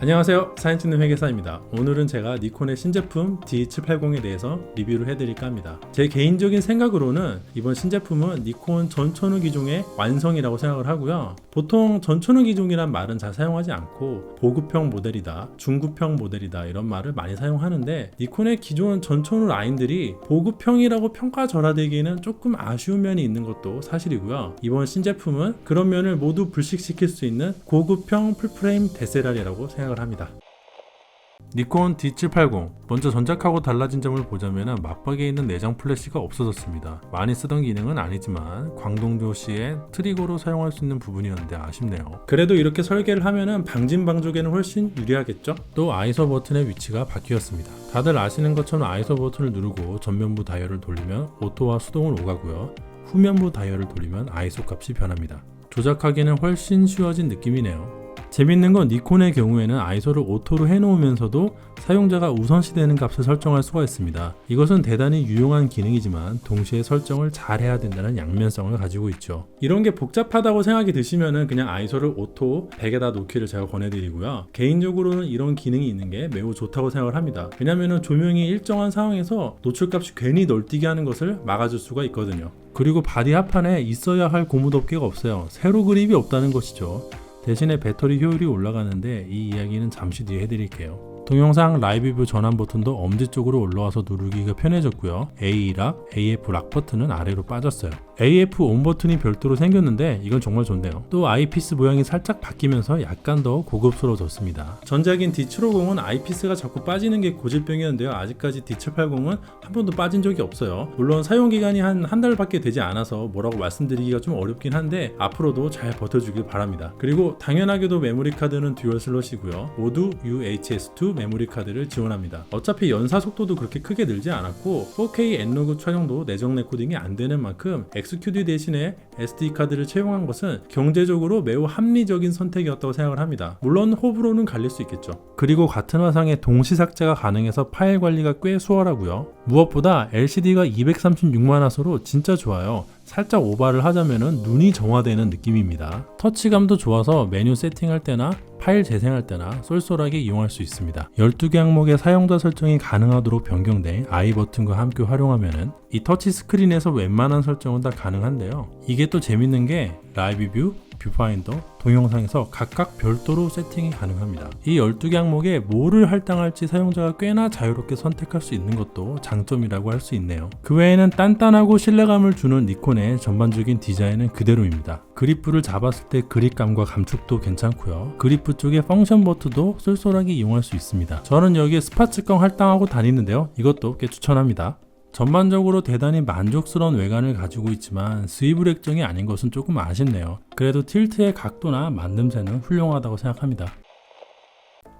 안녕하세요. 사진 찍는 회계사입니다. 오늘은 제가 니콘의 신제품 D780에 대해서 리뷰를 해드릴까 합니다. 제 개인적인 생각으로는 이번 신제품은 니콘 전천후 기종의 완성이라고 생각을 하고요. 보통 전천후 기종이란 말은 잘 사용하지 않고 보급형 모델이다 중급형 모델이다 이런 말을 많이 사용하는데 니콘의 기존 전천후 라인들이 보급형이라고 평가절하되기에는 조금 아쉬운 면이 있는 것도 사실이고요. 이번 신제품은 그런 면을 모두 불식시킬 수 있는 고급형 풀프레임 데세랄이라고 생각 을 합니다. 니콘 D780 먼저 전작하고 달라진 점을 보자면 맞박에 있는 내장 플래시가 없어졌습니다. 많이 쓰던 기능은 아니지만 광동조시에 트리거로 사용할 수 있는 부분이었는데 아쉽네요. 그래도 이렇게 설계를 하면은 방진방족에는 훨씬 유리하겠죠? 또 아이소 버튼의 위치가 바뀌었습니다. 다들 아시는 것처럼 아이소 버튼을 누르고 전면부 다이얼을 돌리면 오토와 수동을 오가고요. 후면부 다이얼을 돌리면 아이소 값이 변합니다. 조작하기는 훨씬 쉬워진 느낌이네요. 재밌는 건 니콘의 경우에는 아이소를 오토로 해놓으면서도 사용자가 우선시되는 값을 설정할 수가 있습니다. 이것은 대단히 유용한 기능이지만 동시에 설정을 잘 해야 된다는 양면성을 가지고 있죠. 이런 게 복잡하다고 생각이 드시면은 그냥 아이소를 오토 100에다 놓기를 제가 권해드리고요. 개인적으로는 이런 기능이 있는 게 매우 좋다고 생각을 합니다. 왜냐면은 조명이 일정한 상황에서 노출값이 괜히 널뛰게 하는 것을 막아줄 수가 있거든요. 그리고 바디 하판에 있어야 할 고무 덮개가 없어요. 세로 그립이 없다는 것이죠. 대신에 배터리 효율이 올라가는데 이 이야기는 잠시 뒤에 해드릴게요. 동영상 라이브 뷰 전환 버튼도 엄지 쪽으로 올라와서 누르기가 편해졌고요. A 락, AF 락 버튼은 아래로 빠졌어요. AF 온 버튼이 별도로 생겼는데 이건 정말 좋네요. 또 아이피스 모양이 살짝 바뀌면서 약간 더 고급스러워졌습니다. 전작인 D750은 아이피스가 자꾸 빠지는 게 고질병이었는데요. 아직까지 D780은 한 번도 빠진 적이 없어요. 물론 사용 기간이 한 한 달밖에 되지 않아서 뭐라고 말씀드리기가 좀 어렵긴 한데 앞으로도 잘 버텨주길 바랍니다. 그리고 당연하게도 메모리 카드는 듀얼 슬롯이고요. 모두 UHS-2 메모리 카드를 지원합니다. 어차피 연사 속도도 그렇게 크게 늘지 않았고 4K N로그 촬영도 내정 레코딩이 안 되는 만큼 XQD 대신에 SD 카드를 채용한 것은 경제적으로 매우 합리적인 선택이었다고 생각을 합니다. 물론 호불호는 갈릴 수 있겠죠. 그리고 같은 화상에 동시 삭제가 가능해서 파일 관리가 꽤 수월하고요. 무엇보다 LCD가 236만 화소로 진짜 좋아요. 살짝 오바를 하자면 눈이 정화되는 느낌입니다. 터치감도 좋아서 메뉴 세팅할 때나 파일 재생할 때나 쏠쏠하게 이용할 수 있습니다. 12개 항목의 사용자 설정이 가능하도록 변경돼 아이 버튼과 함께 활용하면 이 터치 스크린에서 웬만한 설정은 다 가능한데요. 이게 또 재밌는 게 라이브 뷰, 뷰파인더, 동영상에서 각각 별도로 세팅이 가능합니다. 이 12개 항목에 뭐를 할당할지 사용자가 꽤나 자유롭게 선택할 수 있는 것도 장점이라고 할 수 있네요. 그 외에는 단단하고 신뢰감을 주는 니콘의 전반적인 디자인은 그대로입니다. 그리프를 잡았을 때 그립감과 감촉도 괜찮고요. 그리프 쪽에 펑션 버튼도 쏠쏠하게 이용할 수 있습니다. 저는 여기에 스파츠광 할당하고 다니는데요. 이것도 꽤 추천합니다. 전반적으로 대단히 만족스러운 외관을 가지고 있지만 스위블 액정이 아닌 것은 조금 아쉽네요. 그래도 틸트의 각도나 만듦새는 훌륭하다고 생각합니다.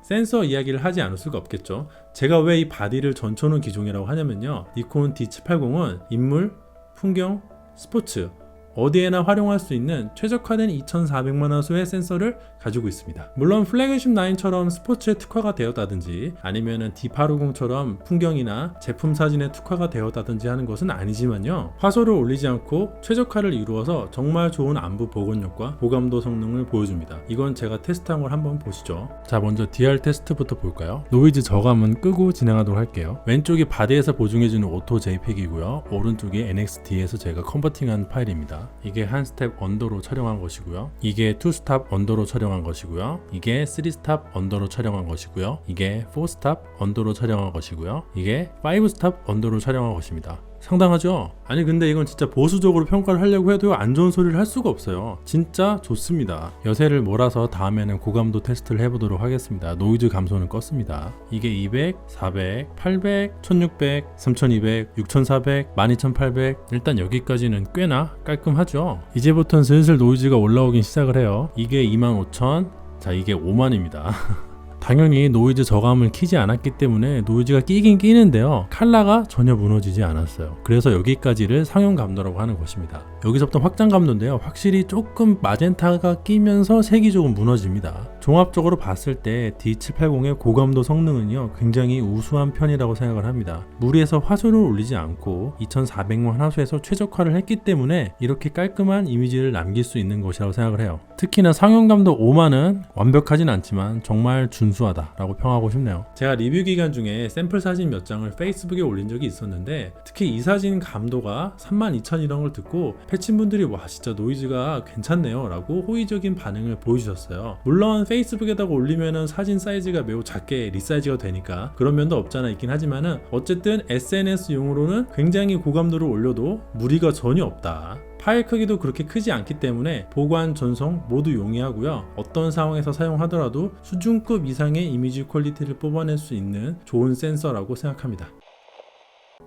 센서 이야기를 하지 않을 수가 없겠죠. 제가 왜 이 바디를 전천후 기종이라고 하냐면요. 니콘 D780은 인물, 풍경, 스포츠 어디에나 활용할 수 있는 최적화된 2400만 화소의 센서를 가지고 있습니다. 물론 플래그십 9처럼 스포츠에 특화가 되었다든지 아니면은 D850처럼 풍경이나 제품 사진에 특화가 되었다든지 하는 것은 아니지만요. 화소를 올리지 않고 최적화를 이루어서 정말 좋은 안부 복원력과 보감도 성능을 보여줍니다. 이건 제가 테스트한 걸 한번 보시죠. 자, 먼저 DR 테스트부터 볼까요? 노이즈 저감은 끄고 진행하도록 할게요. 왼쪽이 바디에서 보증해주는 오토 JPEG이고요. 오른쪽이 NXD에서 제가 컨버팅한 파일입니다. 이게 한 스텝 언더로 촬영한 것이고요. 이게 투 스탑 언더로 촬영한 것이고요. 이게 쓰리 스탑 언더로 촬영한 것이고요. 이게 포 스탑 언더로 촬영한 것이고요. 이게 파이브 스탑 언더로 촬영한 것입니다. 상당하죠? 아니 근데 이건 진짜 보수적으로 평가를 하려고 해도 안 좋은 소리를 할 수가 없어요. 진짜 좋습니다. 여세를 몰아서 다음에는 고감도 테스트를 해보도록 하겠습니다. 노이즈 감소는 껐습니다. 이게 200, 400, 800, 1600, 3200, 6400, 12800 일단 여기까지는 꽤나 깔끔하죠? 이제부터는 슬슬 노이즈가 올라오긴 시작을 해요. 이게 25000, 자 이게 5만입니다. 당연히 노이즈 저감을 키지 않았기 때문에 노이즈가 끼긴 끼는데요. 칼라가 전혀 무너지지 않았어요. 그래서 여기까지를 상용 감도라고 하는 것입니다. 여기서부터 확장 감도인데요. 확실히 조금 마젠타가 끼면서 색이 조금 무너집니다. 종합적으로 봤을 때 D780의 고감도 성능은요 굉장히 우수한 편이라고 생각을 합니다. 무리해서 화소를 올리지 않고 2400만 화소에서 최적화를 했기 때문에 이렇게 깔끔한 이미지를 남길 수 있는 것이라고 생각을 해요. 특히나 상용감도 5만은 완벽하진 않지만 정말 준수하다라고 평하고 싶네요. 제가 리뷰 기간 중에 샘플 사진 몇 장을 페이스북에 올린 적이 있었는데 특히 이 사진 감도가 32,000이라는 걸 듣고 패친분들이 와 진짜 노이즈가 괜찮네요 라고 호의적인 반응을 보여주셨어요. 물론 페이스북에다가 올리면은 사진 사이즈가 매우 작게 리사이즈가 되니까 그런 면도 없잖아 있긴 하지만은 어쨌든 SNS용으로는 굉장히 고감도를 올려도 무리가 전혀 없다. 파일 크기도 그렇게 크지 않기 때문에 보관, 전송 모두 용이하고요. 어떤 상황에서 사용하더라도 수준급 이상의 이미지 퀄리티를 뽑아낼 수 있는 좋은 센서라고 생각합니다.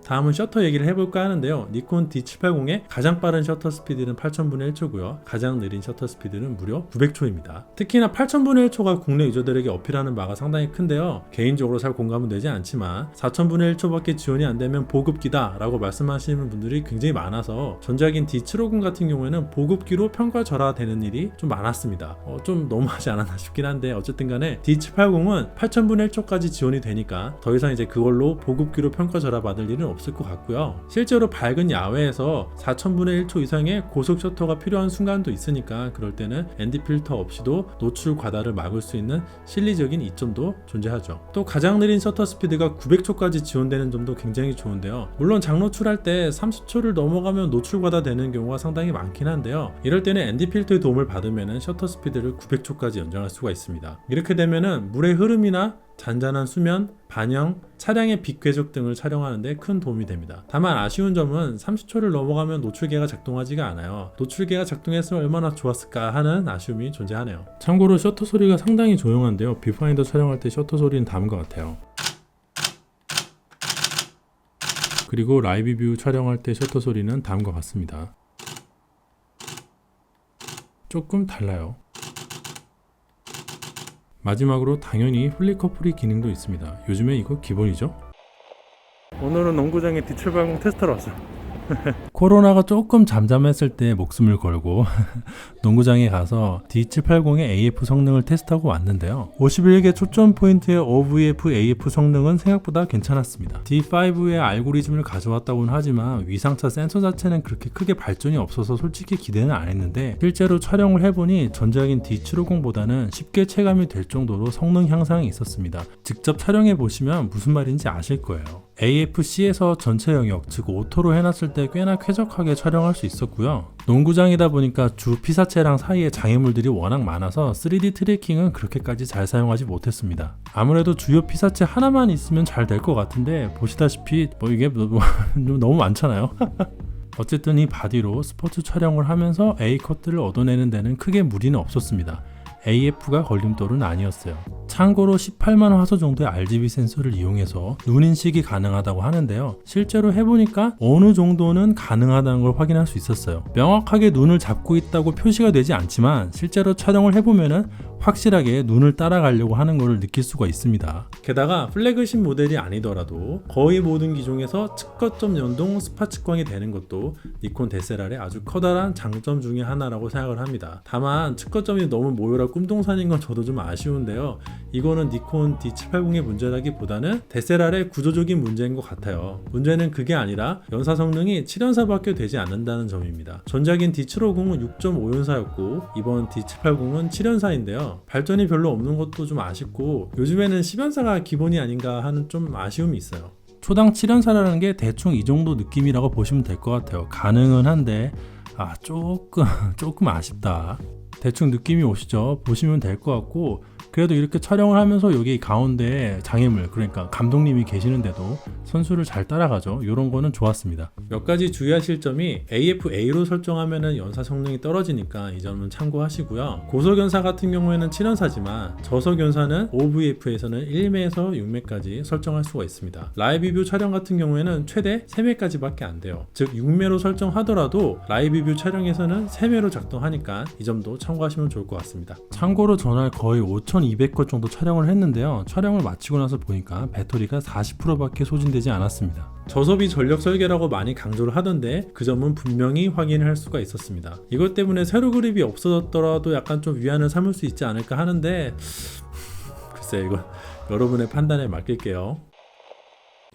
다음은 셔터 얘기를 해볼까 하는데요. 니콘 D780의 가장 빠른 셔터 스피드는 8000분의 1초고요. 가장 느린 셔터 스피드는 무려 900초입니다. 특히나 8000분의 1초가 국내 유저들에게 어필하는 바가 상당히 큰데요. 개인적으로 잘 공감은 되지 않지만 4000분의 1초밖에 지원이 안 되면 보급기다 라고 말씀하시는 분들이 굉장히 많아서 전작인 D750 같은 경우에는 보급기로 평가절하되는 일이 좀 많았습니다. 어, 좀 너무하지 않았나 싶긴 한데 어쨌든 간에 D780은 8000분의 1초까지 지원이 되니까 더 이상 이제 그걸로 보급기로 평가절하 받을 일은 없을 것 같고요. 실제로 밝은 야외에서 4000분의 1초 이상의 고속 셔터가 필요한 순간도 있으니까 그럴 때는 ND 필터 없이도 노출 과다를 막을 수 있는 실리적인 이점도 존재하죠. 또 가장 느린 셔터 스피드가 900초까지 지원되는 점도 굉장히 좋은데요. 물론 장노출할 때 30초를 넘어가면 노출 과다 되는 경우가 상당히 많긴 한데요. 이럴 때는 ND 필터의 도움을 받으면 셔터 스피드를 900초까지 연장할 수가 있습니다. 이렇게 되면은 물의 흐름이나 잔잔한 수면, 반영, 차량의 빛 궤적 등을 촬영하는데 큰 도움이 됩니다. 다만 아쉬운 점은 30초를 넘어가면 노출계가 작동하지가 않아요. 노출계가 작동했으면 얼마나 좋았을까 하는 아쉬움이 존재하네요. 참고로 셔터 소리가 상당히 조용한데요. 비파인더 촬영할 때 셔터 소리는 것 같아요. 그리고 라이브 뷰 촬영할 때 셔터 소리는 다음과 같습니다. 조금 달라요. 마지막으로 당연히 플리커프리 기능도 있습니다. 요즘에 이거 기본이죠? 오늘은 농구장에 D780 테스터로 왔어요. 코로나가 조금 잠잠했을 때 목숨을 걸고 농구장에 가서 D780의 AF 성능을 테스트하고 왔는데요. 51개 초점 포인트의 OVF AF 성능은 생각보다 괜찮았습니다. D5의 알고리즘을 가져왔다고는 하지만 위상차 센서 자체는 그렇게 크게 발전이 없어서 솔직히 기대는 안 했는데 실제로 촬영을 해보니 전작인 D750보다는 쉽게 체감이 될 정도로 성능 향상이 있었습니다. 직접 촬영해 보시면 무슨 말인지 아실 거예요. AFC에서 전체 영역, 즉 오토로 해놨을 때 꽤나 쾌적하게 촬영할 수 있었고요. 농구장이다 보니까 주 피사체랑 사이에 장애물들이 워낙 많아서 3D 트래킹은 그렇게까지 잘 사용하지 못했습니다. 아무래도 주요 피사체 하나만 있으면 잘 될 것 같은데 보시다시피 뭐 이게 너무, 너무 많잖아요. 어쨌든 이 바디로 스포츠 촬영을 하면서 A 컷들을 얻어내는 데는 크게 무리는 없었습니다. AF가 걸림돌은 아니었어요. 참고로 18만 화소 정도의 RGB 센서를 이용해서 눈 인식이 가능하다고 하는데요. 실제로 해보니까 어느 정도는 가능하다는 걸 확인할 수 있었어요. 명확하게 눈을 잡고 있다고 표시가 되지 않지만 실제로 촬영을 해보면은 확실하게 눈을 따라가려고 하는 것을 느낄 수가 있습니다. 게다가 플래그십 모델이 아니더라도 거의 모든 기종에서 측거점 연동 스파 측광이 되는 것도 니콘 데셀알의 아주 커다란 장점 중에 하나라고 생각을 합니다. 다만 측거점이 너무 모여라 꿈동산인 건 저도 좀 아쉬운데요. 이거는 니콘 D780의 문제라기보다는 데셀알의 구조적인 문제인 것 같아요. 문제는 그게 아니라 연사 성능이 7연사밖에 되지 않는다는 점입니다. 전작인 D750은 6.5연사였고 이번 D780은 7연사인데요. 발전이 별로 없는 것도 좀 아쉽고 요즘에는 10연사가 기본이 아닌가 하는 좀 아쉬움이 있어요. 초당 7연사라는 게 대충 이 정도 느낌이라고 보시면 될 것 같아요. 가능은 한데 아 조금 조금 아쉽다. 대충 느낌이 오시죠? 보시면 될 것 같고 그래도 이렇게 촬영을 하면서 여기 가운데 장애물 그러니까 감독님이 계시는데도 선수를 잘 따라가죠. 이런 거는 좋았습니다. 몇 가지 주의하실 점이 AFA로 설정하면 연사 성능이 떨어지니까 이 점은 참고하시고요. 고속 연사 같은 경우에는 7연사지만 저속 연사는 OVF에서는 1매에서 6매까지 설정할 수가 있습니다. 라이브 뷰 촬영 같은 경우에는 최대 3매까지밖에 안 돼요. 즉 6매로 설정하더라도 라이브 뷰 촬영에서는 3매로 작동하니까 이 점도 참고하시면 좋을 것 같습니다. 참고로 전날 거의 5,200건 정도 촬영을 했는데요. 촬영을 마치고 나서 보니까 배터리가 40%밖에 소진되지 않았습니다. 저소비 전력 설계라고 많이 강조를 하던데 그 점은 분명히 확인을 할 수가 있었습니다. 이것 때문에 세로 그립이 없어졌더라도 약간 좀 위안을 삼을 수 있지 않을까 하는데 글쎄 이거 여러분의 판단에 맡길게요.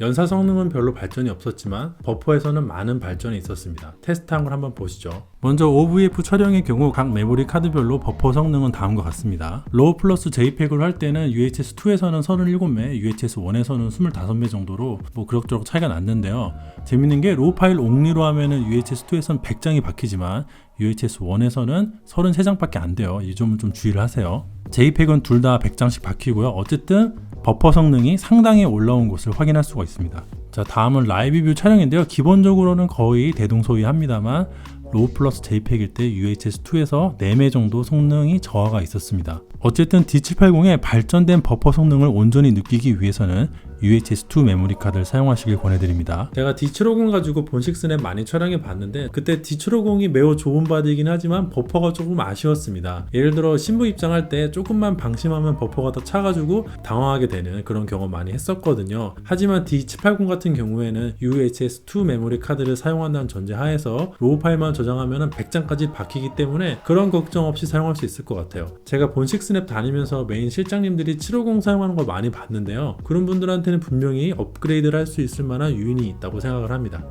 연사 성능은 별로 발전이 없었지만 버퍼에서는 많은 발전이 있었습니다. 테스트한 걸 한번 보시죠. 먼저 OVF 촬영의 경우 각 메모리 카드별로 버퍼 성능은 다음과 같습니다. 로우 플러스 JPEG으로 할 때는 UHS-2에서는 37매, UHS-1에서는 25매 정도로 뭐 그럭저럭 차이가 났는데요. 재밌는 게 로우 파일 옹리로 하면은 UHS-2에서는 100장이 박히지만 UHS-1에서는 33장밖에 안 돼요. 이 점은 좀 주의를 하세요. JPEG은 둘 다 100장씩 박히고요. 어쨌든 버퍼 성능이 상당히 올라온 것을 확인할 수가 있습니다. 자, 다음은 라이브 뷰 촬영인데요. 기본적으로는 거의 대동소이합니다만 로우 플러스 JPEG일 때 UHS-2에서 4매 정도 성능이 저하가 있었습니다. 어쨌든 D780의 발전된 버퍼 성능을 온전히 느끼기 위해서는 UHS-2 메모리 카드를 사용하시길 권해드립니다. 제가 D750 가지고 본식 스냅 많이 촬영해 봤는데 그때 D750이 매우 좋은 바디이긴 하지만 버퍼가 조금 아쉬웠습니다. 예를 들어 신부 입장할 때 조금만 방심하면 버퍼가 더 차가지고 당황하게 되는 그런 경험 많이 했었거든요. 하지만 D780 같은 경우에는 UHS-2 메모리 카드를 사용한다는 전제 하에서 로우 파일만 저장하면 100장까지 박히기 때문에 그런 걱정 없이 사용할 수 있을 것 같아요. 제가 본식 스냅 다니면서 메인 실장님들이 750 사용하는 걸 많이 봤는데요. 그런 분들한테 는 분명히 업그레이드를 할 수 있을 만한 요인이 있다고 생각을 합니다.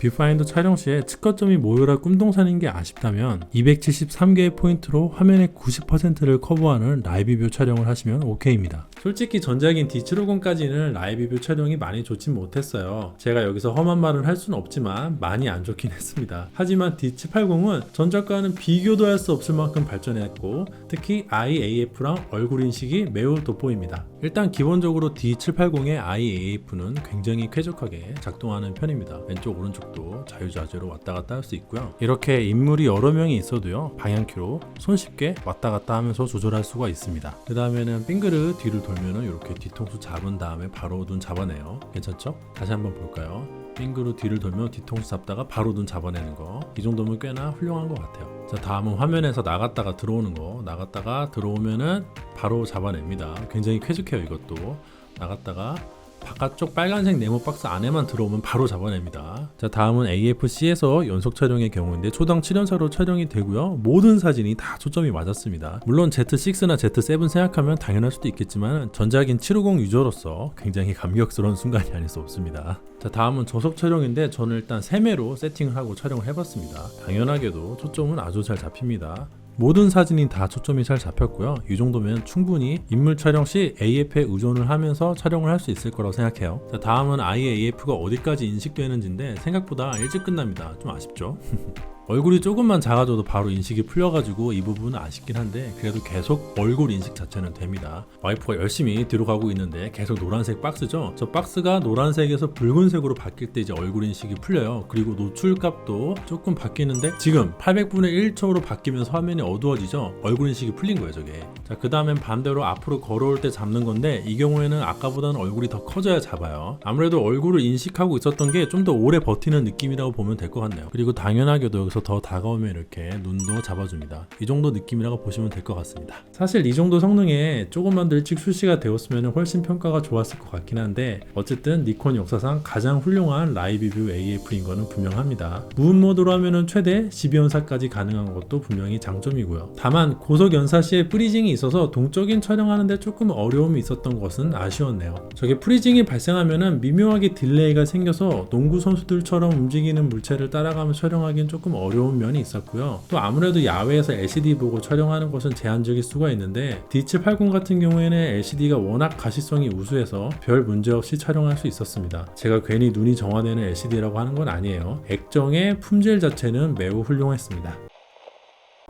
뷰파인더 촬영 시에 측거점이 모여라 꿈동산인 게 아쉽다면 273개의 포인트로 화면의 90%를 커버하는 라이브 뷰 촬영을 하시면 오케이입니다. 솔직히 전작인 D750까지는 라이브 뷰 촬영이 많이 좋진 못했어요. 제가 여기서 험한 말은 할 수는 없지만 많이 안 좋긴 했습니다. 하지만 D780은 전작과는 비교도 할 수 없을 만큼 발전했고 특히 IAF랑 얼굴 인식이 매우 돋보입니다. 일단 기본적으로 D780의 IAF는 굉장히 쾌적하게 작동하는 편입니다. 왼쪽 오른쪽도 자유자재로 왔다 갔다 할 수 있고요. 이렇게 인물이 여러 명이 있어도요 방향키로 손쉽게 왔다 갔다 하면서 조절할 수가 있습니다. 그 다음에는 빙그르 뒤를 돌 면은 이렇게 뒤통수 잡은 다음에 바로 눈 잡아내요. 괜찮죠? 다시 한번 볼까요? 빙그로 뒤를 돌면 뒤통수 잡다가 바로 눈 잡아내는 거. 이 정도면 꽤나 훌륭한 것 같아요. 자, 다음은 화면에서 나갔다가 들어오는 거. 나갔다가 들어오면은 바로 잡아냅니다. 굉장히 쾌적해요, 이것도. 나갔다가 바깥쪽 빨간색 네모 박스 안에만 들어오면 바로 잡아냅니다. 자, 다음은 AFC에서 연속 촬영의 경우인데 초당 7연사로 촬영이 되고요. 모든 사진이 다 초점이 맞았습니다. 물론 Z6나 Z7 생각하면 당연할 수도 있겠지만 전작인 750 유저로서 굉장히 감격스러운 순간이 아닐 수 없습니다. 자, 다음은 저속 촬영인데 저는 일단 3매로 세팅을 하고 촬영을 해봤습니다. 당연하게도 초점은 아주 잘 잡힙니다. 모든 사진이 다 초점이 잘 잡혔고요. 이 정도면 충분히 인물 촬영 시 AF에 의존을 하면서 촬영을 할 수 있을 거라고 생각해요. 자, 다음은 IAF가 어디까지 인식되는지인데 생각보다 일찍 끝납니다. 좀 아쉽죠? 얼굴이 조금만 작아져도 바로 인식이 풀려가지고 이 부분은 아쉽긴 한데 그래도 계속 얼굴 인식 자체는 됩니다. 와이프가 열심히 뒤로 가고 있는데 계속 노란색 박스죠. 저 박스가 노란색에서 붉은색으로 바뀔 때 이제 얼굴 인식이 풀려요. 그리고 노출값도 조금 바뀌는데 지금 800분의 1초로 바뀌면서 화면이 어두워지죠. 얼굴 인식이 풀린 거예요, 저게. 자, 그 다음엔 반대로 앞으로 걸어올 때 잡는 건데 이 경우에는 아까보다는 얼굴이 더 커져야 잡아요. 아무래도 얼굴을 인식하고 있었던 게 좀 더 오래 버티는 느낌이라고 보면 될 것 같네요. 그리고 당연하게도 여기서 더 다가오면 이렇게 눈도 잡아줍니다. 이 정도 느낌이라고 보시면 될 것 같습니다. 사실 이 정도 성능에 조금만 더 일찍 출시가 되었으면 훨씬 평가가 좋았을 것 같긴 한데 어쨌든 니콘 역사상 가장 훌륭한 라이브 뷰 AF인 거는 분명합니다. 무음 모드로 하면은 최대 12연사까지 가능한 것도 분명히 장점이고요. 다만 고속 연사 시에 프리징이 있어서 동적인 촬영하는데 조금 어려움이 있었던 것은 아쉬웠네요. 저게 프리징이 발생하면은 미묘하게 딜레이가 생겨서 농구 선수들처럼 움직이는 물체를 따라가며 촬영하기는 조금 어려운 면이 있었고요. 또 아무래도 야외에서 LCD 보고 촬영하는 것은 제한적일 수가 있는데 D780 같은 경우에는 LCD가 워낙 가시성이 우수해서 별 문제 없이 촬영할 수 있었습니다. 제가 괜히 눈이 정화되는 LCD라고 하는 건 아니에요. 액정의 품질 자체는 매우 훌륭했습니다.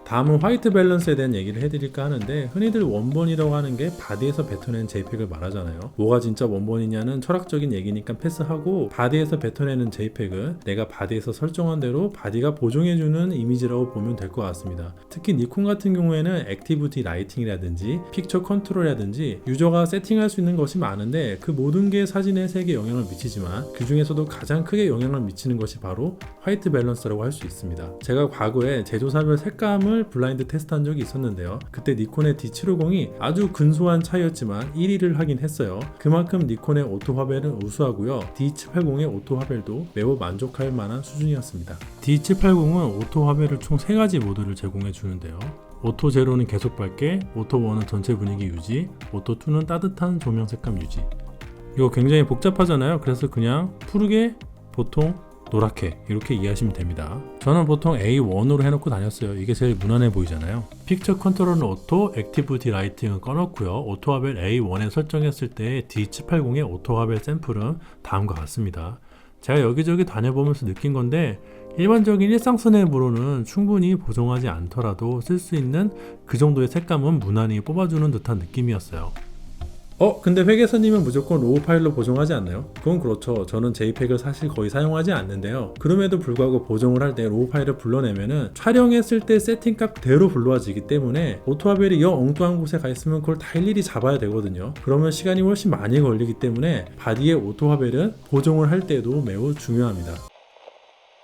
다음은 화이트 밸런스에 대한 얘기를 해드릴까 하는데 흔히들 원본이라고 하는 게 바디에서 뱉어낸 JPEG을 말하잖아요. 뭐가 진짜 원본이냐는 철학적인 얘기니까 패스하고 바디에서 뱉어내는 JPEG은 내가 바디에서 설정한 대로 바디가 보정해주는 이미지라고 보면 될 것 같습니다. 특히 니콘 같은 경우에는 액티비티 라이팅이라든지 픽처 컨트롤이라든지 유저가 세팅할 수 있는 것이 많은데 그 모든 게 사진의 색에 영향을 미치지만 그 중에서도 가장 크게 영향을 미치는 것이 바로 화이트 밸런스라고 할 수 있습니다. 제가 과거에 제조사별 색감을 차량을 블라인드 테스트한 적이 있었는데요. 그때 니콘의 D750이 아주 근소한 차이였지만 1위를 하긴 했어요. 그만큼 니콘의 오토 화벨은 우수하고요. D780의 오토 화벨도 매우 만족할 만한 수준이었습니다. D780은 오토 화벨을 총 3가지 모드를 제공해 주는데요. 오토 제로는 계속 밝게, 오토 1은 전체 분위기 유지, 오토 2는 따뜻한 조명 색감 유지. 이거 굉장히 복잡하잖아요. 그래서 그냥 푸르게 보통 노랗게 이렇게 이해하시면 됩니다. 저는 보통 A1으로 해놓고 다녔어요. 이게 제일 무난해 보이잖아요. 픽처 컨트롤은 오토, 액티비티 라이팅은 꺼놓고요. 오토 화벨 A1에 설정했을 때 D780의 오토 화벨 샘플은 다음과 같습니다. 제가 여기저기 다녀보면서 느낀 건데 일반적인 일상선앱으로는 충분히 보정하지 않더라도 쓸 수 있는 그 정도의 색감은 무난히 뽑아주는 듯한 느낌이었어요. 어, 근데 회계사님은 무조건 로우 파일로 보정하지 않나요? 그건 그렇죠. 저는 JPEG을 사실 거의 사용하지 않는데요. 그럼에도 불구하고 보정을 할 때 로우 파일을 불러내면은 촬영했을 때 세팅 값대로 불러지기 때문에 오토화벨이 여 엉뚱한 곳에 가 있으면 그걸 다 일일이 잡아야 되거든요. 그러면 시간이 훨씬 많이 걸리기 때문에 바디의 오토화벨은 보정을 할 때도 매우 중요합니다.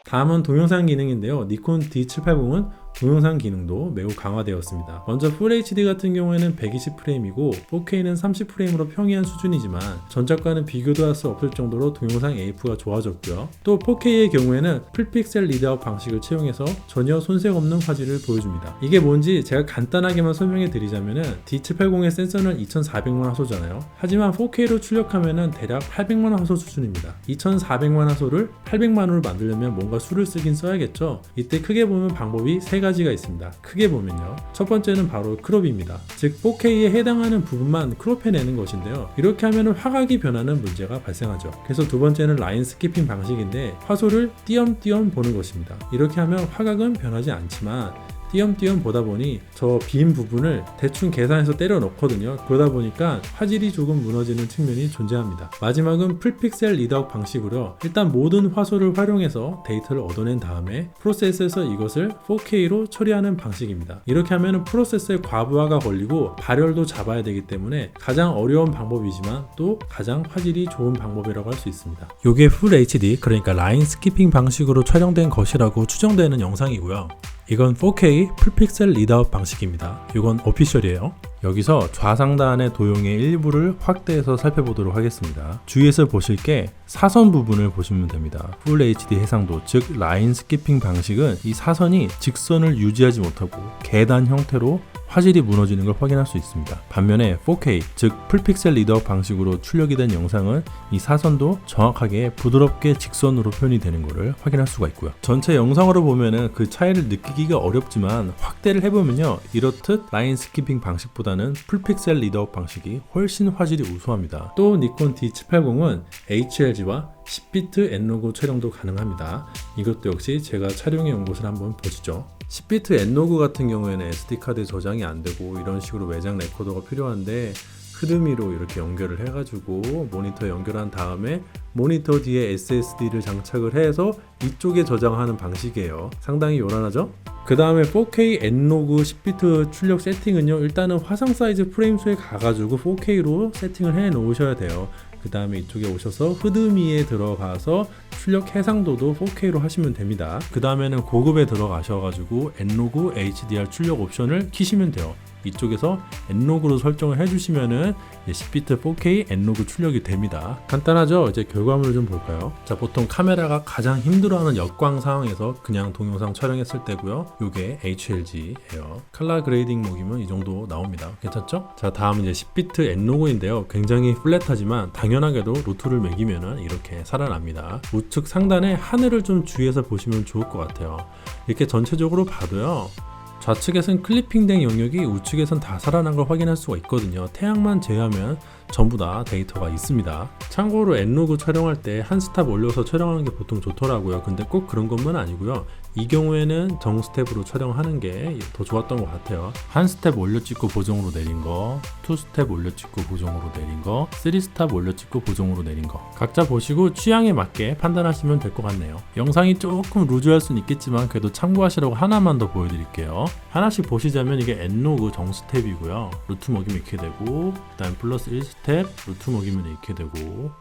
다음은 동영상 기능인데요. 니콘 D780은 동영상 기능도 매우 강화되었습니다. 먼저 FHD 같은 경우에는 120프레임이고 4K는 30프레임으로 평이한 수준이지만 전작과는 비교도 할 수 없을 정도로 동영상 AF가 좋아졌고요. 또 4K의 경우에는 풀픽셀 리드아웃 방식을 채용해서 전혀 손색 없는 화질을 보여줍니다. 이게 뭔지 제가 간단하게만 설명해 드리자면은 D780의 센서는 2400만 화소잖아요. 하지만 4K로 출력하면은 대략 800만 화소 수준입니다. 2400만 화소를 800만으로 만들려면 뭔가 수를 쓰긴 써야겠죠. 이때 크게 보면 방법이 세 가지가 있습니다. 크게 보면요. 첫 번째는 바로 크롭입니다. 즉 4K에 해당하는 부분만 크롭해내는 것인데요. 이렇게 하면 화각이 변하는 문제가 발생하죠. 그래서 두 번째는 라인 스키핑 방식인데 화소를 띄엄띄엄 보는 것입니다. 이렇게 하면 화각은 변하지 않지만 띄엄띄엄 보다 보니 저 빈 부분을 대충 계산해서 때려 넣거든요. 그러다 보니까 화질이 조금 무너지는 측면이 존재합니다. 마지막은 풀픽셀 리드아웃 방식으로 일단 모든 화소를 활용해서 데이터를 얻어낸 다음에 프로세스에서 이것을 4K로 처리하는 방식입니다. 이렇게 하면 프로세스에 과부하가 걸리고 발열도 잡아야 되기 때문에 가장 어려운 방법이지만 또 가장 화질이 좋은 방법이라고 할 수 있습니다. 이게 풀 HD 그러니까 라인 스키핑 방식으로 촬영된 것이라고 추정되는 영상이고요. 이건 4K 풀픽셀 리드아웃 방식입니다. 이건 오피셜이에요. 여기서 좌상단의 도형의 일부를 확대해서 살펴보도록 하겠습니다. 주위에서 보실 게 사선 부분을 보시면 됩니다. 풀 HD 해상도, 즉 라인 스키핑 방식은 이 사선이 직선을 유지하지 못하고 계단 형태로 화질이 무너지는 걸 확인할 수 있습니다. 반면에 4K, 즉 풀픽셀 리드업 방식으로 출력이 된 영상은 이 사선도 정확하게 부드럽게 직선으로 표현이 되는 것을 확인할 수가 있고요. 전체 영상으로 보면은 그 차이를 느끼기가 어렵지만 확대를 해보면요. 이렇듯 라인 스키핑 방식보다는 풀픽셀 리드업 방식이 훨씬 화질이 우수합니다. 또 니콘 D780은 HLG와 10비트 N로그 촬영도 가능합니다. 이것도 역시 제가 촬영해 온 곳을 한번 보시죠. 10비트 N로그 같은 경우에는 SD카드 저장이 안 되고 이런 식으로 외장 레코더가 필요한데 흐름이로 이렇게 연결을 해가지고 모니터 연결한 다음에 모니터 뒤에 SSD를 장착을 해서 이쪽에 저장하는 방식이에요. 상당히 요란하죠? 그 다음에 4K N로그 10비트 출력 세팅은요 일단은 화상 사이즈 프레임 수에 가가지고 4K로 세팅을 해 놓으셔야 돼요 그 다음에 이쪽에 오셔서 흐드미에 들어가서 출력 해상도도 4K로 하시면 됩니다. 그 다음에는 고급에 들어가셔가지고 N로그 HDR 출력 옵션을 키시면 돼요 이쪽에서 N로그로 설정을 해주시면은 10비트 4K N로그 출력이 됩니다. 간단하죠? 이제 결과물을 좀 볼까요? 자, 보통 카메라가 가장 힘들어하는 역광 상황에서 그냥 동영상 촬영했을 때고요. 이게 HLG예요. 칼라 그레이딩 목이면 이 정도 나옵니다. 괜찮죠? 자, 다음 이제 10비트 N로그인데요. 굉장히 플랫하지만 당연하게도 루트를 매기면은 이렇게 살아납니다. 우측 상단에 하늘을 좀 주의해서 보시면 좋을 것 같아요. 이렇게 전체적으로 봐도요. 좌측에선 클리핑된 영역이 우측에선 다 살아난 걸 확인할 수가 있거든요. 태양만 제외하면 전부 다 데이터가 있습니다. 참고로 N로그 촬영할 때 한 스탑 올려서 촬영하는 게 보통 좋더라고요. 근데 꼭 그런 것만 아니고요. 이 경우에는 정 스텝으로 촬영하는 게 더 좋았던 것 같아요. 한 스텝 올려 찍고 보정으로 내린 거, 투 스텝 올려 찍고 보정으로 내린 거, 쓰리 스텝 올려 찍고 보정으로 내린 거. 각자 보시고 취향에 맞게 판단하시면 될 것 같네요. 영상이 조금 루즈할 수는 있겠지만 그래도 참고하시라고 하나만 더 보여드릴게요. 하나씩 보시자면 이게 N로그 정 스텝이고요. 루트 먹이면 이렇게 되고, 그다음 플러스 1 스텝 스텝 루트 먹이면 이렇게 되고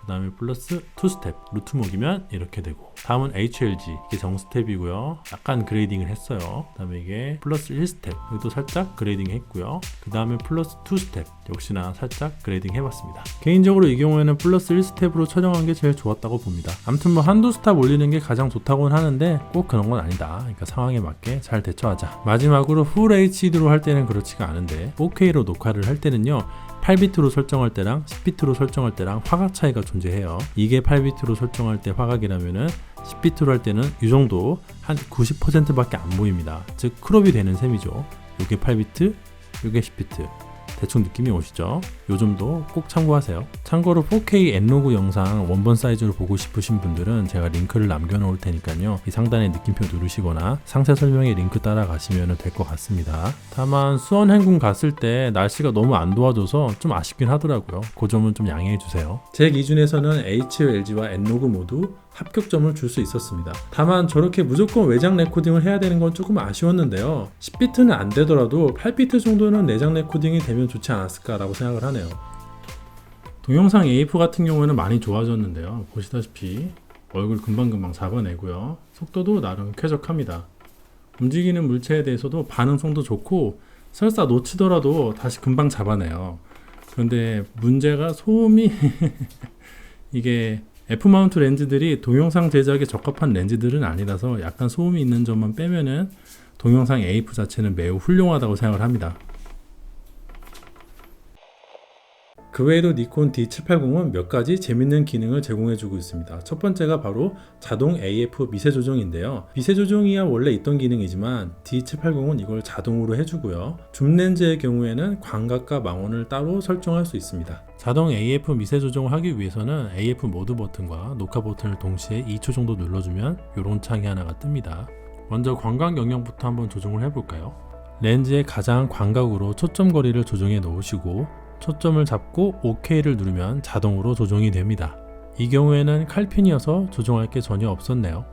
그 다음에 플러스 2 스텝 루트 먹이면 이렇게 되고. 다음은 HLG 이게 정 스텝이고요. 약간 그레이딩을 했어요. 그 다음에 이게 플러스 1 스텝. 여기도 살짝 그레이딩 했고요. 그 다음에 플러스 2 스텝. 역시나 살짝 그레이딩 해봤습니다. 개인적으로 이 경우에는 플러스 1 스텝으로 촬영한 게 제일 좋았다고 봅니다. 아무튼 뭐 한두 스탑 올리는 게 가장 좋다고는 하는데 꼭 그런 건 아니다. 그러니까 상황에 맞게 잘 대처하자. 마지막으로 풀 HD로 할 때는 그렇지가 않은데 4K로 녹화를 할 때는요 8비트로 설정할 때랑 10비트로 설정할 때랑 화각 차이가 존재해요. 이게 8비트로 설정할 때 화각이라면은 10비트로 할 때는 이 정도 한 90%밖에 안 보입니다. 즉 크롭이 되는 셈이죠. 이게 8비트, 이게 10비트. 대충 느낌이 오시죠? 요 점도 꼭 참고하세요. 참고로 4K N로그 영상 원본 사이즈로 보고 싶으신 분들은 제가 링크를 남겨놓을 테니까요. 이 상단에 느낌표 누르시거나 상세 설명의 링크 따라가시면 될 것 같습니다. 다만 수원 행군 갔을 때 날씨가 너무 안 도와줘서 좀 아쉽긴 하더라고요. 그 점은 좀 양해해 주세요. 제 기준에서는 HLG와 N로그 모두 합격점을 줄 수 있었습니다. 다만 저렇게 무조건 외장 레코딩을 해야 되는 건 조금 아쉬웠는데요. 10비트는 안 되더라도 8비트 정도는 내장 레코딩이 되면 좋지 않았을까라고 생각을 하네요. 동영상 AF 같은 경우에는 많이 좋아졌는데요. 보시다시피 얼굴 금방금방 잡아내고요. 속도도 나름 쾌적합니다. 움직이는 물체에 대해서도 반응성도 좋고 설사 놓치더라도 다시 금방 잡아내요. 그런데 문제가 소음이 이게 F 마운트 렌즈들이 동영상 제작에 적합한 렌즈들은 아니라서 약간 소음이 있는 점만 빼면은 동영상 AF 자체는 매우 훌륭하다고 생각을 합니다. 그 외에도 니콘 D780은 몇 가지 재밌는 기능을 제공해주고 있습니다. 첫 번째가 바로 자동 AF 미세 조정인데요. 미세 조정이야 원래 있던 기능이지만 D780은 이걸 자동으로 해주고요. 줌 렌즈의 경우에는 광각과 망원을 따로 설정할 수 있습니다. 자동 AF 미세 조정을 하기 위해서는 AF 모드 버튼과 녹화 버튼을 동시에 2초 정도 눌러주면 이런 창이 하나가 뜹니다. 먼저 광각 영역부터 한번 조정을 해볼까요? 렌즈의 가장 광각으로 초점 거리를 조정해 놓으시고 초점을 잡고 OK를 누르면 자동으로 조정이 됩니다. 이 경우에는 칼핀이어서 조정할 게 전혀 없었네요.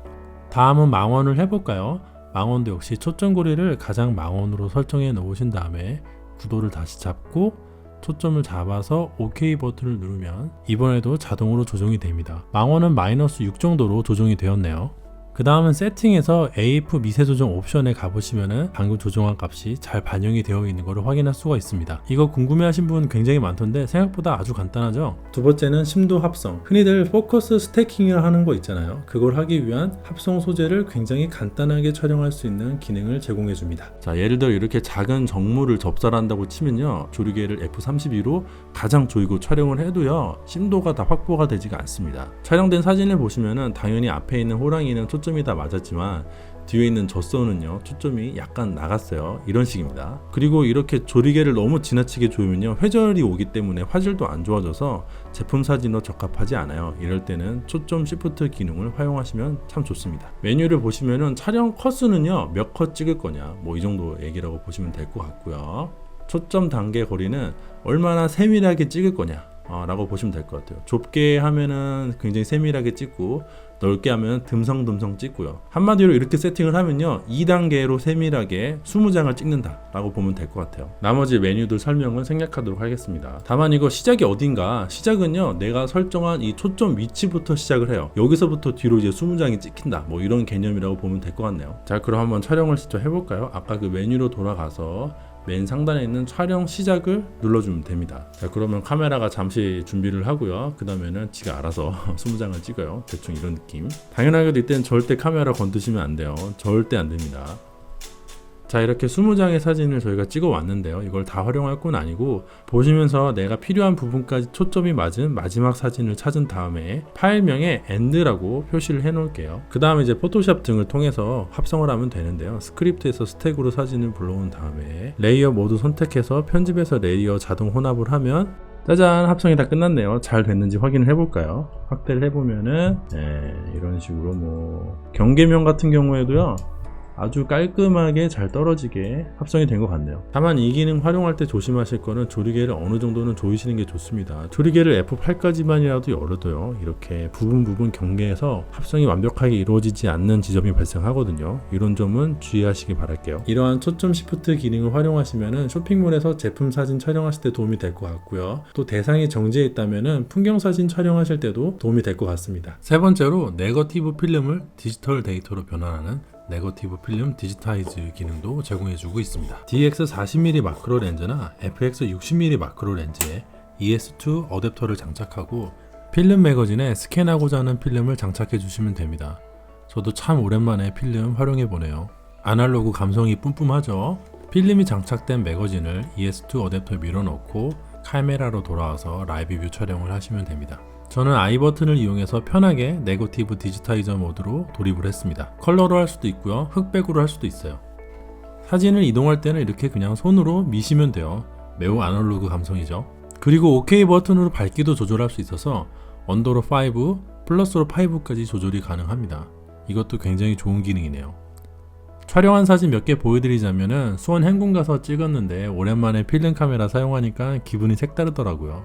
다음은 망원을 해볼까요? 망원도 역시 초점 거리를 가장 망원으로 설정해 놓으신 다음에 구도를 다시 잡고 초점을 잡아서 OK 버튼을 누르면 이번에도 자동으로 조정이 됩니다. 망원은 마이너스 6 정도로 조정이 되었네요. 그 다음은 세팅에서 AF 미세 조정 옵션에 가보시면은 방금 조정한 값이 잘 반영이 되어 있는 것을 확인할 수가 있습니다. 이거 궁금해 하신 분 굉장히 많던데 생각보다 아주 간단하죠? 두 번째는 심도 합성. 흔히들 포커스 스태킹을 하는 거 있잖아요. 그걸 하기 위한 합성 소재를 굉장히 간단하게 촬영할 수 있는 기능을 제공해 줍니다. 자, 예를 들어 이렇게 작은 정물을 접사한다고 치면요. 조리개를 F32로 가장 조이고 촬영을 해도요. 심도가 다 확보가 되지가 않습니다. 촬영된 사진을 보시면은 당연히 앞에 있는 호랑이는 초 점이 다 맞았지만 뒤에 있는 젖소는요 초점이 약간 나갔어요. 이런 식입니다. 그리고 이렇게 조리개를 너무 지나치게 조이면요 회절이 오기 때문에 화질도 안 좋아져서 제품 사진으로 적합하지 않아요. 이럴 때는 초점 시프트 기능을 활용하시면 참 좋습니다. 메뉴를 보시면은 촬영 컷수는요 몇 컷 찍을 거냐 뭐 이 정도 얘기라고 보시면 될 것 같고요. 초점 단계 거리는 얼마나 세밀하게 찍을 거냐 어, 라고 보시면 될 것 같아요. 좁게 하면은 굉장히 세밀하게 찍고 넓게 하면 듬성듬성 찍고요. 한마디로 이렇게 세팅을 하면요. 2단계로 세밀하게 20장을 찍는다 라고 보면 될 것 같아요. 나머지 메뉴들 설명은 생략하도록 하겠습니다. 다만 이거 시작이 어딘가 시작은요. 내가 설정한 이 초점 위치부터 시작을 해요. 여기서부터 뒤로 이제 20장이 찍힌다 뭐 이런 개념이라고 보면 될 것 같네요. 자 그럼 한번 촬영을 직접 해볼까요? 아까 그 메뉴로 돌아가서 맨 상단에 있는 촬영 시작을 눌러주면 됩니다. 자, 그러면 카메라가 잠시 준비를 하고요. 그 다음에는 지가 알아서 20장을 찍어요. 대충 이런 느낌. 당연하게도 이때는 절대 카메라 건드시면 안 돼요. 절대 안 됩니다. 자 이렇게 20장의 사진을 저희가 찍어 왔는데요. 이걸 다 활용할 건 아니고 보시면서 내가 필요한 부분까지 초점이 맞은 마지막 사진을 찾은 다음에 파일명에 end라고 표시를 해 놓을게요. 그 다음에 이제 포토샵 등을 통해서 합성을 하면 되는데요. 스크립트에서 스택으로 사진을 불러온 다음에 레이어 모두 선택해서 편집해서 레이어 자동 혼합을 하면 짜잔! 합성이 다 끝났네요. 잘 됐는지 확인을 해볼까요? 확대를 해보면은 네, 이런 식으로 뭐 경계면 같은 경우에도요 아주 깔끔하게 잘 떨어지게 합성이 된 것 같네요. 다만 이 기능 활용할 때 조심하실 거는 조리개를 어느 정도는 조이시는 게 좋습니다. 조리개를 F8까지만이라도 열어도요. 이렇게 부분 부분 경계에서 합성이 완벽하게 이루어지지 않는 지점이 발생하거든요. 이런 점은 주의하시기 바랄게요. 이러한 초점 시프트 기능을 활용하시면 쇼핑몰에서 제품 사진 촬영하실 때 도움이 될 것 같고요. 또 대상이 정지해 있다면 풍경 사진 촬영하실 때도 도움이 될 것 같습니다. 세 번째로 네거티브 필름을 디지털 데이터로 변환하는 네거티브 필름 디지타이즈 기능도 제공해주고 있습니다. DX 40mm 마크로 렌즈나 FX 60mm 마크로 렌즈에 ES2 어댑터를 장착하고 필름 매거진에 스캔하고자 하는 필름을 장착해 주시면 됩니다. 저도 참 오랜만에 필름 활용해 보네요. 아날로그 감성이 뿜뿜하죠. 필름이 장착된 매거진을 ES2 어댑터에 밀어넣고 카메라로 돌아와서 라이브 뷰 촬영을 하시면 됩니다. 저는 I 버튼을 이용해서 편하게 네거티브 디지타이저 모드로 돌입을 했습니다. 컬러로 할 수도 있고요. 흑백으로 할 수도 있어요. 사진을 이동할 때는 이렇게 그냥 손으로 미시면 돼요. 매우 아날로그 감성이죠. 그리고 OK 버튼으로 밝기도 조절할 수 있어서 언더로 5, 플러스로 5까지 조절이 가능합니다. 이것도 굉장히 좋은 기능이네요. 촬영한 사진 몇 개 보여드리자면은 수원 행궁 가서 찍었는데 오랜만에 필름 카메라 사용하니까 기분이 색다르더라고요.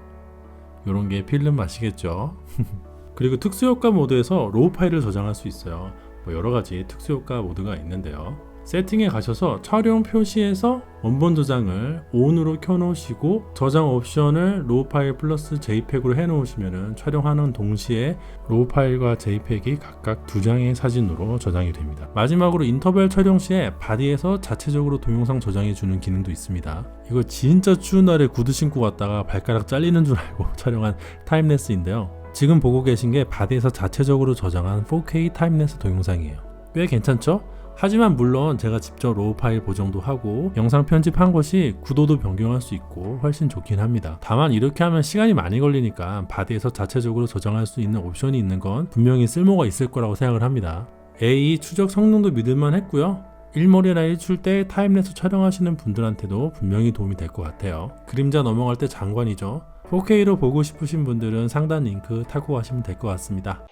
요런 게 필름 맛이겠죠. 그리고 특수효과 모드에서 로우 파일을 저장할 수 있어요. 뭐 여러 가지 특수효과 모드가 있는데요. 세팅에 가셔서 촬영 표시에서 원본 저장을 ON으로 켜놓으시고 저장 옵션을 로우 파일 플러스 JPEG으로 해놓으시면 촬영하는 동시에 로우 파일과 JPEG이 각각 두 장의 사진으로 저장이 됩니다. 마지막으로 인터벌 촬영 시에 바디에서 자체적으로 동영상 저장해 주는 기능도 있습니다. 이거 진짜 추운 날에 구두 신고 갔다가 발가락 잘리는 줄 알고 촬영한 타임레스인데요. 지금 보고 계신 게 바디에서 자체적으로 저장한 4K 타임레스 동영상이에요. 꽤 괜찮죠? 하지만 물론 제가 직접 로우 파일 보정도 하고 영상 편집한 것이 구도도 변경할 수 있고 훨씬 좋긴 합니다. 다만 이렇게 하면 시간이 많이 걸리니까 바디에서 자체적으로 저장할 수 있는 옵션이 있는 건 분명히 쓸모가 있을 거라고 생각을 합니다. AI 추적 성능도 믿을만 했고요. 일몰이나 일출 때 타임랩스 촬영하시는 분들한테도 분명히 도움이 될 것 같아요. 그림자 넘어갈 때 장관이죠. 4K로 보고 싶으신 분들은 상단 링크 타고 가시면 될 것 같습니다.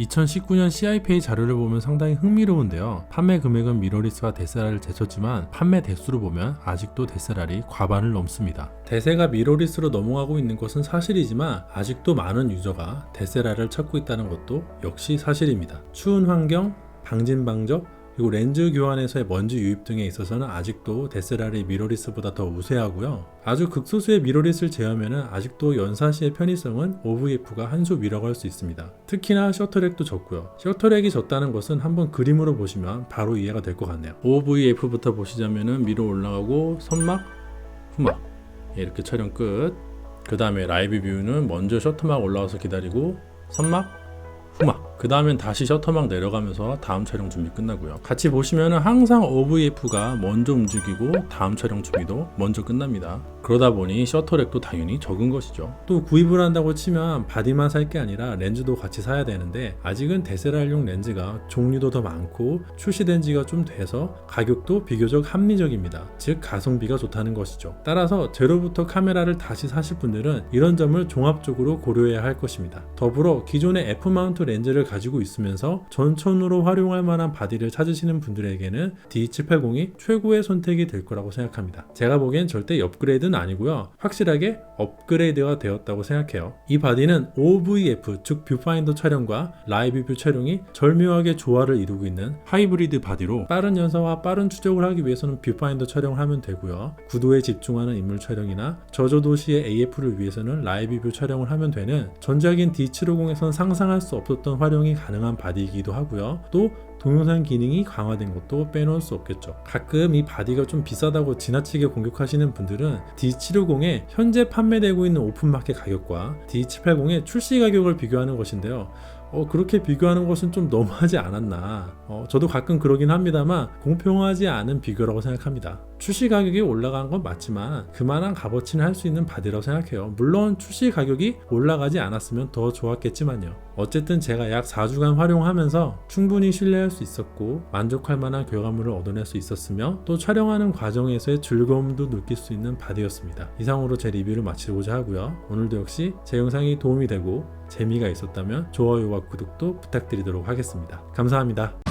2019년 CIPA 자료를 보면 상당히 흥미로운데요. 판매 금액은 미러리스와 데세라를 제쳤지만 판매 대수로 보면 아직도 데세라리 과반을 넘습니다. 대세가 미러리스로 넘어가고 있는 것은 사실이지만 아직도 많은 유저가 데세라를 찾고 있다는 것도 역시 사실입니다. 추운 환경, 방진방적, 그리고 렌즈 교환에서의 먼지 유입 등에 있어서는 아직도 데스라리 미러리스보다 더 우세하고요. 아주 극소수의 미러리스를 제외하면 아직도 연사시의 편의성은 OVF가 한 수 위라고 할 수 있습니다. 특히나 셔터렉도 적고요. 셔터렉이 적다는 것은 한번 그림으로 보시면 바로 이해가 될 것 같네요. OVF부터 보시자면은 위로 올라가고 선막, 후막 예, 이렇게 촬영 끝. 그 다음에 라이브 뷰는 먼저 셔터막 올라와서 기다리고 선막, 후막 그 다음엔 다시 셔터막 내려가면서 다음 촬영 준비 끝나고요. 같이 보시면 항상 OVF가 먼저 움직이고 다음 촬영 준비도 먼저 끝납니다. 그러다 보니 셔터렉도 당연히 적은 것이죠. 또 구입을 한다고 치면 바디만 살 게 아니라 렌즈도 같이 사야 되는데 아직은 데세랄용 렌즈가 종류도 더 많고 출시된 지가 좀 돼서 가격도 비교적 합리적입니다. 즉 가성비가 좋다는 것이죠. 따라서 제로부터 카메라를 다시 사실 분들은 이런 점을 종합적으로 고려해야 할 것입니다. 더불어 기존의 F 마운트 렌즈를 가지고 있으면서 전천으로 활용할 만한 바디를 찾으시는 분들에게는 D780이 최고의 선택이 될 거라고 생각합니다. 제가 보기엔 절대 업그레이드는 아니고요. 확실하게 업그레이드가 되었다고 생각해요. 이 바디는 OVF 즉 뷰파인더 촬영과 라이브 뷰 촬영이 절묘하게 조화를 이루고 있는 하이브리드 바디로 빠른 연사와 빠른 추적을 하기 위해서는 뷰파인더 촬영을 하면 되고요. 구도에 집중하는 인물 촬영이나 저조 도시의 AF를 위해서는 라이브 뷰 촬영을 하면 되는 전작인 D750에선 상상할 수 없었던 활 용이 가능한 바디이기도 하고요. 또 동영상 기능이 강화된 것도 빼놓을 수 없겠죠. 가끔 이 바디가 좀 비싸다고 지나치게 공격하시는 분들은 D750의 현재 판매되고 있는 오픈마켓 가격과 D780의 출시 가격을 비교하는 것인데요. 어, 그렇게 비교하는 것은 좀 너무하지 않았나. 어, 저도 가끔 그러긴 합니다만 공평하지 않은 비교라고 생각합니다. 출시 가격이 올라간 건 맞지만 그만한 값어치는 할 수 있는 바디라고 생각해요. 물론 출시 가격이 올라가지 않았으면 더 좋았겠지만요. 어쨌든 제가 약 4주간 활용하면서 충분히 신뢰할 수 있었고 만족할 만한 결과물을 얻어낼 수 있었으며 또 촬영하는 과정에서의 즐거움도 느낄 수 있는 바디였습니다. 이상으로 제 리뷰를 마치고자 하고요. 오늘도 역시 제 영상이 도움이 되고 재미가 있었다면 좋아요와 구독도 부탁드리도록 하겠습니다. 감사합니다.